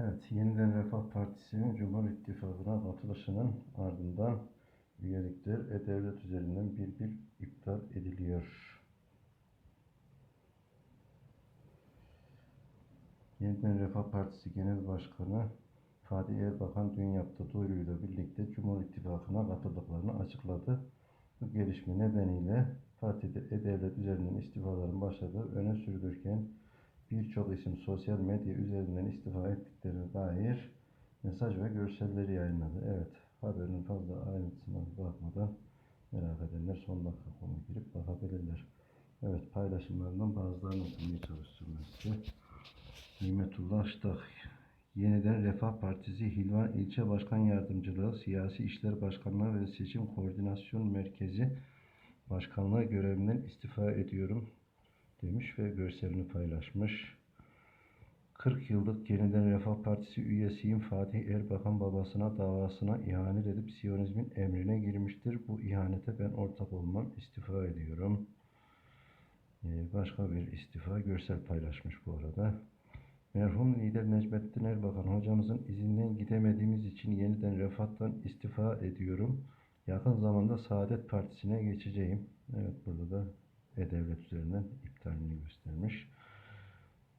Evet, Yeniden Refah Partisi'nin Cumhur İttifakı'na katılışının ardından üyelikler E-Devlet üzerinden bir bir iptal ediliyor. Yeniden Refah Partisi Genel Başkanı Fatih Erbakan dün yaptığı duyuruyla birlikte Cumhur İttifakı'na katıldıklarını açıkladı. Bu gelişme nedeniyle partide E-Devlet üzerinden istifaların başladığı öne sürülürken birçok isim sosyal medya üzerinden istifa ettiklerine dair mesaj ve görselleri yayınladı. Evet, haberin fazla ayrıntısına bakmadan merak edenler son dakika konu girip bakabilirler. Evet, paylaşımlarından bazılarını okumaya çalışacağım ben size. Nimetullah Ştak, Yeniden Refah Partisi Hilvan İlçe Başkan Yardımcılığı, Siyasi İşler Başkanlığı ve Seçim Koordinasyon Merkezi Başkanlığı görevinden istifa ediyorum demiş ve görselini paylaşmış. 40 yıllık Yeniden Refah Partisi üyesiyim. Fatih Erbakan babasına davasına ihanet edip Siyonizmin emrine girmiştir. Bu ihanete ben ortak olmam. istifa ediyorum. Ee, Başka bir istifa görsel paylaşmış bu arada. Merhum lider Necmettin Erbakan hocamızın izinden gidemediğimiz için yeniden Refah'tan istifa ediyorum. Yakın zamanda Saadet Partisi'ne geçeceğim. Evet burada da E-Devlet üzerinden iptalini göstermiş.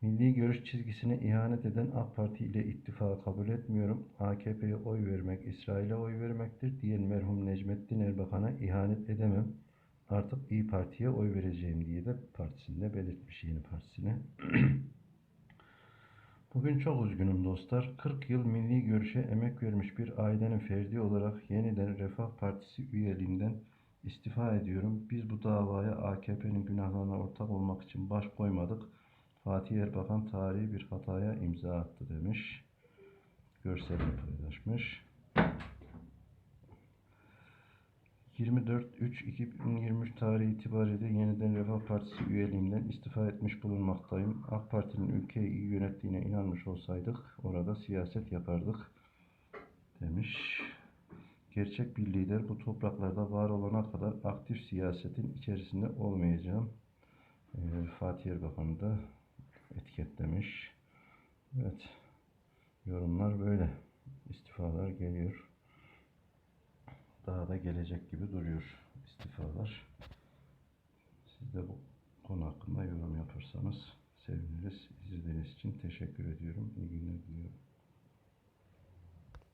Milli görüş çizgisine ihanet eden AK Parti ile ittifakı kabul etmiyorum. AKP'ye oy vermek, İsrail'e oy vermektir diyen merhum Necmettin Erbakan'a ihanet edemem. Artık İyi Parti'ye oy vereceğim diye de partisinde belirtmiş yeni partisine. Bugün çok üzgünüm dostlar. 40 yıl milli görüşe emek vermiş bir ailenin ferdi olarak yeniden Refah Partisi üyeliğinden istifa ediyorum. Biz bu davaya AKP'nin günahlarına ortak olmak için baş koymadık. Fatih Erbakan tarihi bir hataya imza attı demiş. Görselini paylaşmış. 24.3.2023 tarihi itibariyle yeniden Refah Partisi üyeliğimden istifa etmiş bulunmaktayım. AK Parti'nin ülkeyi iyi yönettiğine inanmış olsaydık orada siyaset yapardık demiş. Gerçek bir lider bu topraklarda var olana kadar aktif siyasetin içerisinde olmayacağım. Ee, Fatih Erbakan'ı da etiketlemiş. Evet. Yorumlar böyle. İstifalar geliyor daha da gelecek gibi duruyor istifalar. Siz de bu konu hakkında yorum yaparsanız seviniriz. İzlediğiniz için teşekkür ediyorum. İyi günler diliyorum.